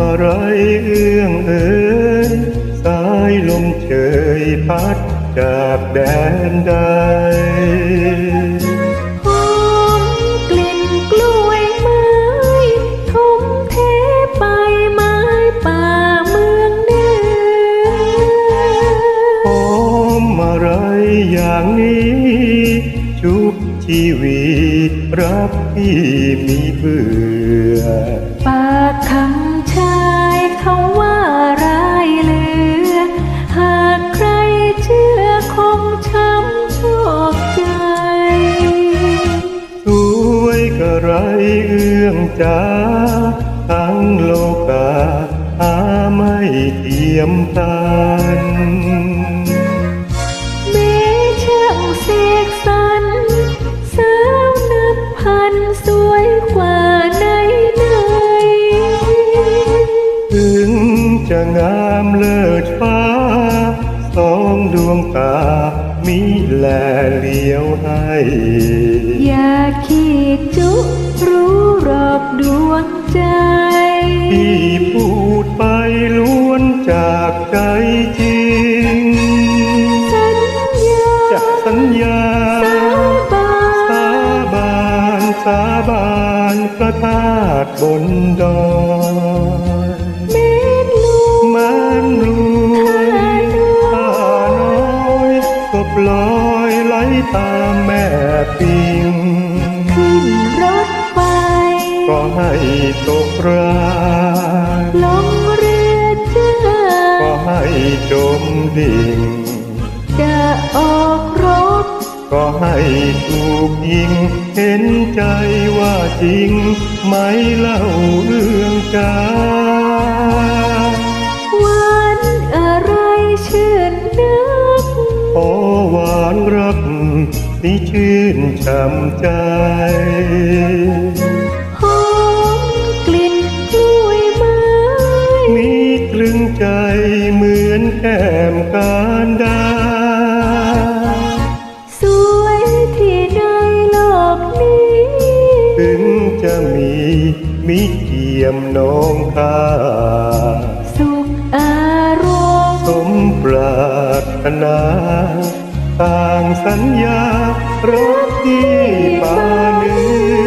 อะไรเอื้องเอ่ยสายลมเฉยพัดจากแดนใดหอมกลิ่นกล้วยไม้ทุ่มเทไปไม้ป่าเมืองเนือหอมอะไรอย่างนี้ชุบชีวิตรักที่มีเบื่อ เอื้องจ้าทั้งโลกาหาไม่เทียมทานแม้ช่างเสกสรรสาวนับพันสวยกว่าในไหนถึงจะงามเลิศฟ้า สองดวงตามีแลเลี้ยวให้ อย่าขีดจุรู้รอบดวงใจ ที่พูดไปล้วนจากใจจริง สัญญาจากสัญญา สาบานสาบานสาบานพระธาตุบนดอยเม็ดลูกมันรวยข้าน้อยก็ปลอย ไหลตามแม่ปิงขึ้นรถไฟก็ให้ตกรางลงเรือเชื่อก็ให้จมดิ่ง จะออกรบ ก็ให้ถูกยิง เห็นใจว่าจริงไหมเล่าเรื่องจ้าวันอะไรชื่นนึกโอหวานรัก นี่ชื่นช่ำใจหอมกลิ่นกล้วยไม้มีตรึงใจเหมือนแก้มการดา สวยที่ในโลกนี้ ถึงจะมีมิเทียมน้องค่า ต่างสัญญารักที่ป่าเนื้อ